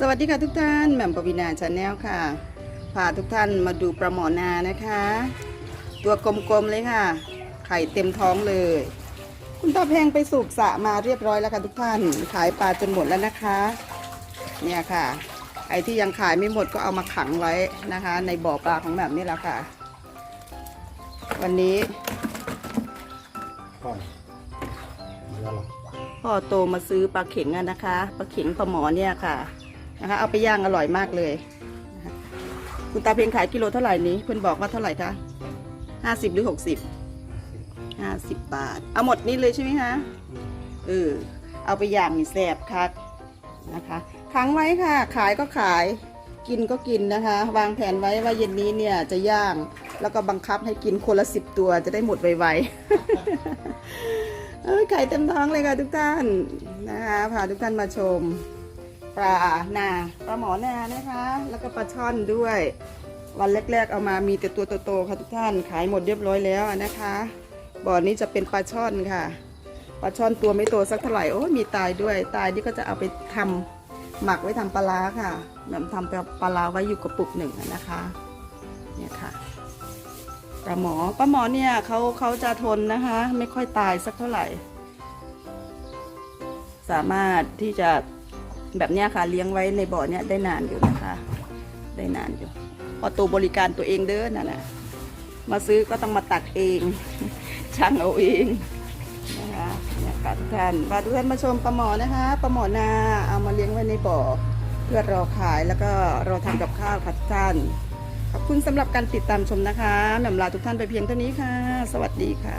สวัสดีค่ะทุกท่านแหม่มปวีนาชาแนลค่ะพาทุกท่านมาดูปลาหมอนานะคะ ตัวกลมๆเลยค่ะ ไข่เต็มท้องเลย คุณตาแพงไปสูบสระมาเรียบร้อยแล้วค่ะทุกท่าน ขายปลาจนหมดแล้วนะคะ เนี่ยค่ะ ไอ้ที่ยังขายไม่หมดก็เอามาขังไว้นะคะ ในบ่อปลาของแบบนี้แล้วค่ะ วันนี้ก่อนเรือหรอพ่อโตมาซื้อปลาเข็งอะนะคะปลาเข็งปลาหมอเนี่ยค่ะ นะคะ เอาไปย่างอร่อยมากเลยนะคะคุณตาเพียงขายกิโลเท่าไหร่นี้เพื่อนบอกว่าเท่าไหร่คะห้าสิบหรือหกสิบห้าสิบบาท เอาหมดนี้เลยใช่ไหมคะเออเอาไปย่างนี่แสบคักนะคะค้างไว้ค่ะ ขายก็ขายกินก็กินนะคะ วางแผนไว้ว่าเย็นนี้เนี่ยจะย่างแล้วก็บังคับให้กินคนละสิบตัวจะได้หมดไวๆเอ้ยไข่เต็มท้องเลยค่ะทุกท่านนะคะพาทุกท่านมาชม ปลานาปลาหมอนานะคะ แล้วก็ปลาช่อนด้วย วันแรก ๆ เอามามีแต่ตัวโตๆค่ะทุกท่านขายหมดเรียบร้อยแล้วนะคะ บ่อนี้จะเป็นปลาช่อนค่ะปลาช่อนตัวไม่โตสักเท่าไหร่โอ้มีตายด้วยตายนี่ก็จะเอาไปทำหมักไว้ทำปลาร้าค่ะแบบทำปลาร้าไว้อยู่กระปุกหนึ่งนะคะเนี่ยค่ะปลาหมอปลาหมอเนี่ยเขาเขาจะทนนะคะ ไม่ค่อยตายสักเท่าไหร่ สามารถที่จะ แบบนี้ค่ะ เลี้ยงไว้ในบ่อเนี้ยได้นานอยู่นะคะ ได้นานอยู่พอตัวบริการตัวเองเด้อนั่นแหละมาซื้อก็ต้องมาตักเองช่างเอาเองนะคะเนี่ยค่ะทุกท่านมาทุกท่านมาชมปลาหมอนะคะปลาหมอนาเอามาเลี้ยงไว้ในบ่อ เพื่อรอขายแล้วก็รอทำกับข้าวค่ะทุกท่านขอบคุณสำหรับการติดตามชมนะคะแหม่มลาทุกท่านไปเพียงเท่านี้ค่ะ สวัสดีค่ะ